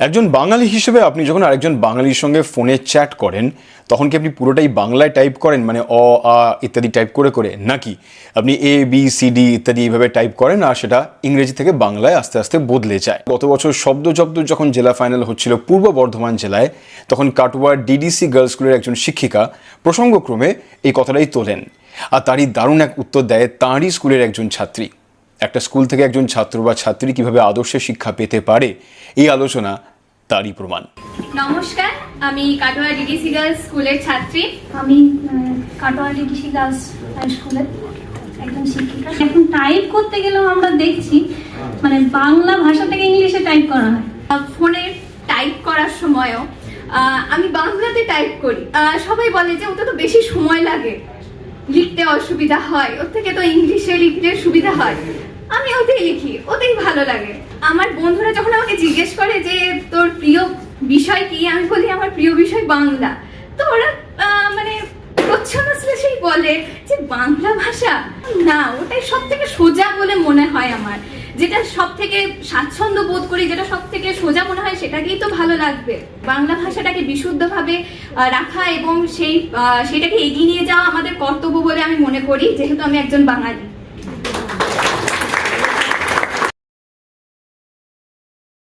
একজন বাঙালি হিসেবে আপনি যখন আরেকজন বাঙালির সঙ্গে ফোনে চ্যাট করেন, তখন কি আপনি পুরোটাই বাংলায় টাইপ করেন? মানে অ, আ ইত্যাদি টাইপ করে করে? নাকি আপনি এ বি সি ডি ইত্যাদি এইভাবে টাইপ করেন আর সেটা ইংরেজি থেকে বাংলায় আস্তে আস্তে বদলে যায়? গত বছর শব্দ জব্দ যখন জেলা ফাইনাল হচ্ছিল পূর্ব বর্ধমান জেলায়, তখন কাটুয়ার ডিডিসি গার্লস স্কুলের একজন শিক্ষিকা প্রসঙ্গক্রমে এই কথাটাই তোলেন। আর তারই দারুণ এক উত্তর দেয় তাঁরই স্কুলের একজন ছাত্রী। একটা স্কুল থেকে একজন ছাত্র বা ছাত্রী কীভাবে আদর্শে শিক্ষা পেতে পারে? এই আলোচনা তারই প্রমাণ। নমস্কার আমি কাটোয়া ডিডিসি গার্লস স্কুলের ছাত্রী। আমি কাটোয়া ডিডিসি গার্লস হাই স্কুলের একজন শিক্ষিকা। এখন টাইপ করতে গেলেও আমরা দেখছি মানে বাংলা ভাষা থেকে ইংলিশে টাইপ করা হয়। ফোনে টাইপ করার সময়ও আহ, আমি বাংলাতে টাইপ করি। আহ, সবাই বলে যে ওটা তো বেশি সময় লাগে। লিখতে অসুবিধা হয় ওর থেকে তো ইংলিশে লিখতে সুবিধা হয়। আমি ওতেই লিখি, ওতেই ভালো লাগে। আমার বন্ধুরা যখন আমাকে জিজ্ঞেস করে যে, তোর প্রিয় বিষয় কি? আমি বলি, আমার প্রিয় বিষয় বাংলা। তো ওরা মানে প্রচ্ছন্ন শ্লেষেই বলে যে, বাংলা ভাষা? না, ওটাই সব থেকে সোজা বলে মনে হয় আমার। যেটা সব থেকে স্বাচ্ছন্দ্য বোধ করি, যেটা সব থেকে সোজা মনে হয়, সেটাকেই তো ভালো লাগবে। বাংলা ভাষাটাকে বিশুদ্ধভাবে রাখা এবং সেই সেটাকে এগিয়ে নিয়ে যাওয়া আমাদের কর্তব্য বলে আমি মনে করি, যেহেতু আমি একজন বাঙালি।